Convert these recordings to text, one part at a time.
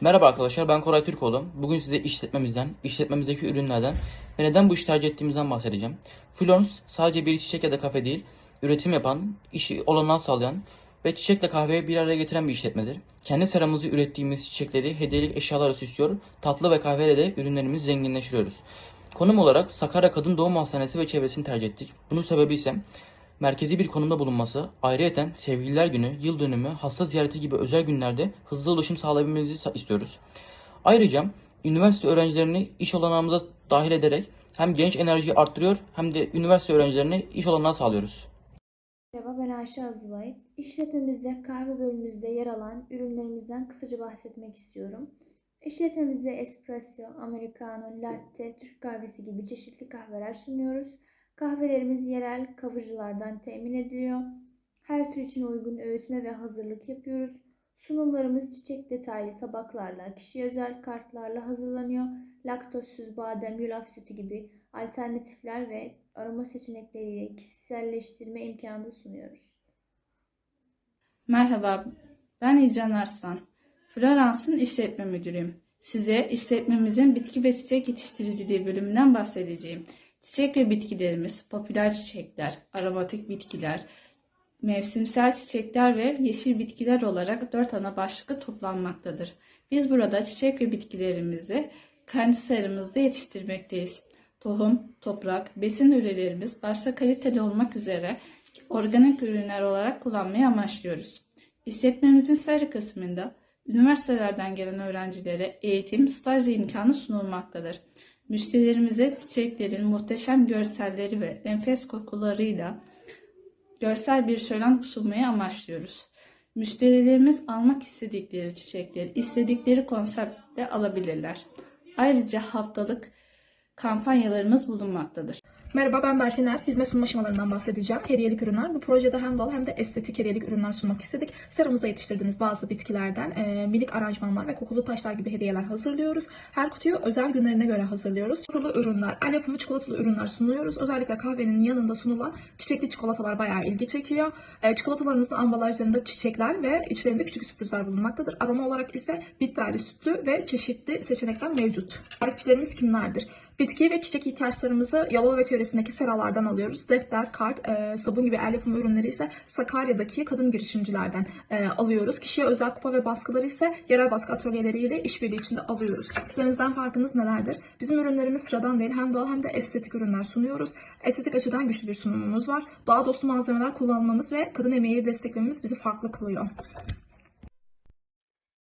Merhaba arkadaşlar ben Koray Türkoğlu. Bugün size işletmemizden, işletmemizdeki ürünlerden ve neden bu işi tercih ettiğimizden bahsedeceğim. Florence sadece bir çiçek ya da kafe değil, üretim yapan, işi olanağı sağlayan ve çiçekle kahveyi bir araya getiren bir işletmedir. Kendi seramızı ürettiğimiz çiçekleri hediyelik eşyalarla süslüyor, tatlı ve kahveyle de ürünlerimizi zenginleştiriyoruz. Konum olarak Sakarya Kadın Doğum Hastanesi ve çevresini tercih ettik. Bunun sebebi ise merkezi bir konumda bulunması, ayrıyeten sevgililer günü, yıl dönümü, hasta ziyareti gibi özel günlerde hızlı ulaşım sağlayabilmenizi sa- istiyoruz. Ayrıca üniversite öğrencilerini iş olanağımıza dahil ederek hem genç enerjiyi arttırıyor hem de üniversite öğrencilerine iş olanağı sağlıyoruz. Merhaba ben Ayşe Azıbayit. İşletmemizde kahve bölümümüzde yer alan ürünlerimizden kısaca bahsetmek istiyorum. İşletmemizde espresso, americano, latte, Türk kahvesi gibi çeşitli kahveler sunuyoruz. Kahvelerimiz yerel kavuculardan temin ediliyor. Her tür için uygun öğütme ve hazırlık yapıyoruz. Sunumlarımız çiçek detaylı tabaklarla, kişiye özel kartlarla hazırlanıyor. Laktozsüz badem, yulaf sütü gibi alternatifler ve aroma seçenekleriyle kişiselleştirme imkanı sunuyoruz. Merhaba, ben İlcan Arslan. Florans'ın işletme müdürüyüm. Size işletmemizin bitki ve çiçek yetiştiriciliği bölümünden bahsedeceğim. Çiçek ve bitkilerimiz, popüler çiçekler, aromatik bitkiler, mevsimsel çiçekler ve yeşil bitkiler olarak dört ana başlıkta toplanmaktadır. Biz burada çiçek ve bitkilerimizi kendi seramızda yetiştirmekteyiz. Tohum, toprak, besin ürünlerimiz başta kaliteli olmak üzere organik ürünler olarak kullanmayı amaçlıyoruz. İşletmemizin seri kısmında üniversitelerden gelen öğrencilere eğitim, staj imkanı sunulmaktadır. Müşterilerimize çiçeklerin muhteşem görselleri ve enfes kokularıyla görsel bir şölen sunmayı amaçlıyoruz. Müşterilerimiz almak istedikleri çiçekleri istedikleri konseptle alabilirler. Ayrıca haftalık kampanyalarımız bulunmaktadır. Merhaba ben Berfiner. Hizmet sunma aşamalarından bahsedeceğim. Hediyelik ürünler. Bu projede hem doğal hem de estetik hediyelik ürünler sunmak istedik. Seramızda yetiştirdiğimiz bazı bitkilerden e, minik aranjmanlar ve kokulu taşlar gibi hediyeler hazırlıyoruz. Her kutuyu özel günlerine göre hazırlıyoruz. Çikolatalı ürünler, el yapımı çikolatalı ürünler sunuyoruz. Özellikle kahvenin yanında sunulan çiçekli çikolatalar bayağı ilgi çekiyor. E, çikolatalarımızın ambalajlarında çiçekler ve içlerinde küçük sürprizler bulunmaktadır. Aroma olarak ise bitterli, sütlü ve çeşitli seçenekler mevcut. Tarifçilerimiz kimlerdir? Bitki ve çiçek ihtiyaçlarımızı Yalova ve çevresindeki seralardan alıyoruz. Defter, kart, e, sabun gibi el yapımı ürünleri ise Sakarya'daki kadın girişimcilerden e, alıyoruz. Kişiye özel kupa ve baskıları ise yerel baskı atölyeleriyle işbirliği içinde alıyoruz. Ürünlerimizden farkınız nelerdir? Bizim ürünlerimiz sıradan değil hem doğal hem de estetik ürünler sunuyoruz. Estetik açıdan güçlü bir sunumumuz var. Doğa dostu malzemeler kullanmamız ve kadın emeği desteklememiz bizi farklı kılıyor.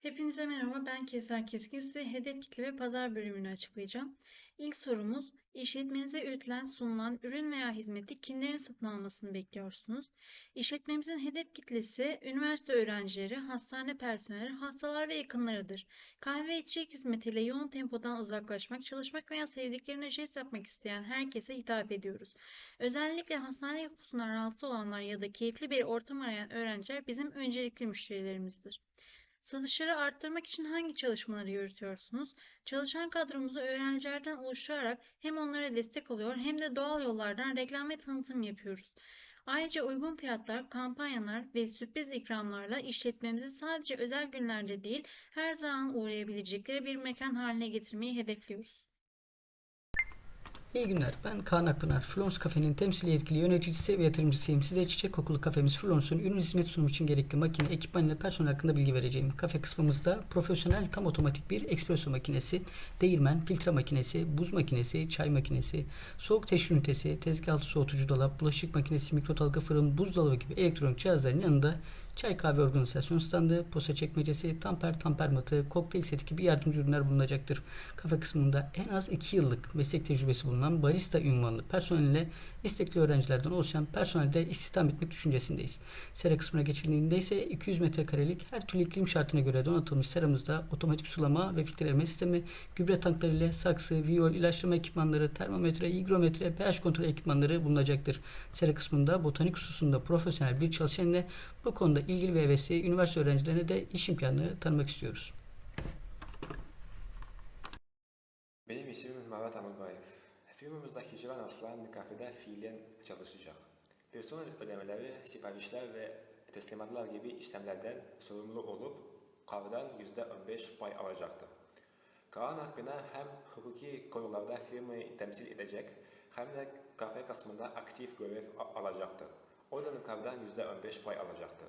Hepinize merhaba, ben Kevser Keskin. Size hedef kitle ve pazar bölümünü açıklayacağım. İlk sorumuz, işletmenize üretilen, sunulan ürün veya hizmeti kimlerin satın almasını bekliyorsunuz? İşletmemizin hedef kitlesi, üniversite öğrencileri, hastane personeli, hastalar ve yakınlarıdır. Kahve ve içecek hizmetiyle yoğun tempodan uzaklaşmak, çalışmak veya sevdiklerine jest yapmak isteyen herkese hitap ediyoruz. Özellikle hastane kokusundan rahatsız olanlar ya da keyifli bir ortam arayan öğrenciler bizim öncelikli müşterilerimizdir. Satışları arttırmak için hangi çalışmaları yürütüyorsunuz? Çalışan kadromuzu öğrencilerden oluşturarak hem onlara destek oluyor hem de doğal yollardan reklam ve tanıtım yapıyoruz. Ayrıca uygun fiyatlar, kampanyalar ve sürpriz ikramlarla işletmemizi sadece özel günlerde değil, her zaman uğrayabilecekleri bir mekan haline getirmeyi hedefliyoruz. İyi günler. Ben Kaan Akpınar. Florence Kafe'nin temsili yetkili yöneticisi ve yatırımcısıyım. Size çiçek kokulu kafemiz Florence'un ürün hizmet sunumu için gerekli makine, ekipman ve personel hakkında bilgi vereceğim. Kafe kısmımızda profesyonel tam otomatik bir espresso makinesi, değirmen, filtre makinesi, buz makinesi, çay makinesi, soğuk teşhir ünitesi, tezgah altı soğutucu dolap, bulaşık makinesi, mikrodalga fırın, buzdolabı gibi elektronik cihazların yanında çay kahve organizasyon standı, posa çekmecesi, tamper, tamper matı, kokteyl seti gibi yardımcı ürünler bulunacaktır. Kafe kısmında en az 2 yıllık meslek tecrübesi bulunan barista ünvanlı personelle istekli öğrencilerden oluşan personelde istihdam etmek düşüncesindeyiz. Sera kısmına geçildiğinde ise 200 metrekarelik her türlü iklim şartına göre donatılmış seramızda otomatik sulama ve filtreleme sistemi, gübre tankları ile saksı, viyol, ilaçlama ekipmanları, termometre, higrometre, pH kontrol ekipmanları bulunacaktır. Sera kısmında botanik hususunda profesyonel bir çalışan ile bu konuda ilgili ve hevesli üniversite öğrencilerine de iş imkanı tanımak istiyoruz. Benim ismim Mehmet Amutbayev. Firmamızda Hicran Aslan kafede fiilen çalışacak. Personel ödemeleri, siparişler ve teslimatlar gibi işlemlerden sorumlu olup Kav'dan %15 pay alacaktı. Kaan Akpınar hem hukuki konularda firmayı temsil edecek hem de kafe kısmında aktif görev alacaktı. O da Kav'dan %15 pay alacaktı.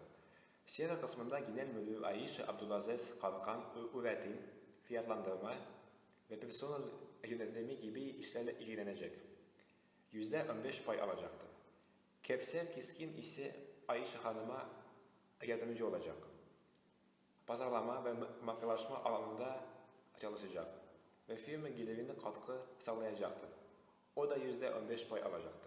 Sierra kısmında genel müdür Ayşe Abdülaziz Kalkan üretim, fiyatlandırma ve personel yönetimi gibi işlerle ilgilenecek. %15 pay alacaktı. Kevser Keskin ise Ayşe Hanım'a yardımcı olacak. Pazarlama ve ma- markalaşma alanında çalışacak ve firma gelirine katkı sağlayacaktı. O da %15 pay alacaktı.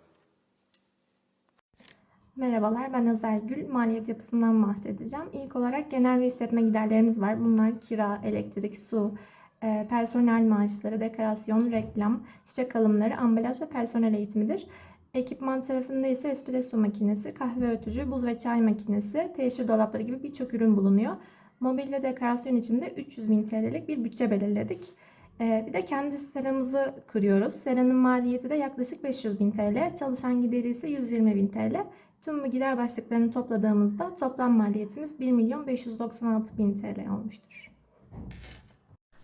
Merhabalar, ben Özer Gül. Maliyet yapısından bahsedeceğim. İlk olarak genel ve işletme giderlerimiz var. Bunlar kira, elektrik, su, e, personel maaşları, dekorasyon, reklam, çiçek alımları, ambalaj ve personel eğitimidir. Ekipman tarafında ise espresso makinesi, kahve ötücü, buz ve çay makinesi, teşhir dolapları gibi birçok ürün bulunuyor. Mobil ve dekorasyon için de 300 bin TL'lik bir bütçe belirledik. Ee, Bir de kendi seramızı kuruyoruz. Seranın maliyeti de yaklaşık 500 bin TL. Çalışan gideri ise 120 bin TL. Tüm bu gider başlıklarını topladığımızda toplam maliyetimiz 1 milyon 596 bin TL olmuştur.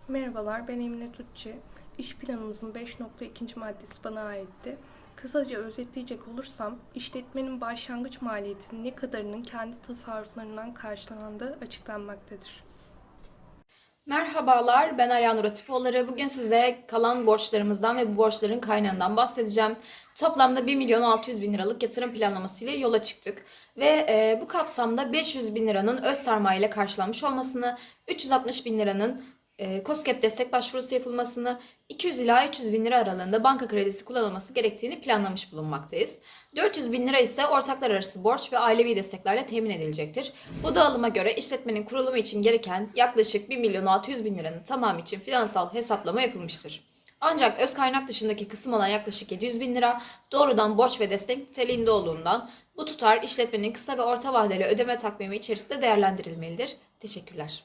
Merhabalar, ben Emine Tutçi. İş planımızın 5.2. maddesi bana aitti. Kısaca özetleyecek olursam, işletmenin başlangıç maliyetinin ne kadarının kendi tasarruflarından karşılandığı açıklanmaktadır. Merhabalar, ben Alihan Atipoğulları. Bugün size kalan borçlarımızdan ve bu borçların kaynağından bahsedeceğim. Toplamda 1 milyon 600 bin liralık yatırım planlamasıyla yola çıktık. Ve e, bu kapsamda 500 bin liranın öz sermaye ile karşılanmış olmasını, 360 bin liranın e, COSGAP destek başvurusu yapılmasını, 200 ila 300 bin lira aralığında banka kredisi kullanılması gerektiğini planlamış bulunmaktayız. 400 bin lira ise ortaklar arası borç ve ailevi desteklerle temin edilecektir. Bu dağılıma göre işletmenin kurulumu için gereken yaklaşık 1 milyon 600 bin liranın tamamı için finansal hesaplama yapılmıştır. Ancak öz kaynak dışındaki kısım olan yaklaşık 700 bin lira doğrudan borç ve destek niteliğinde olduğundan bu tutar işletmenin kısa ve orta vadeli ödeme takvimi içerisinde değerlendirilmelidir. Teşekkürler.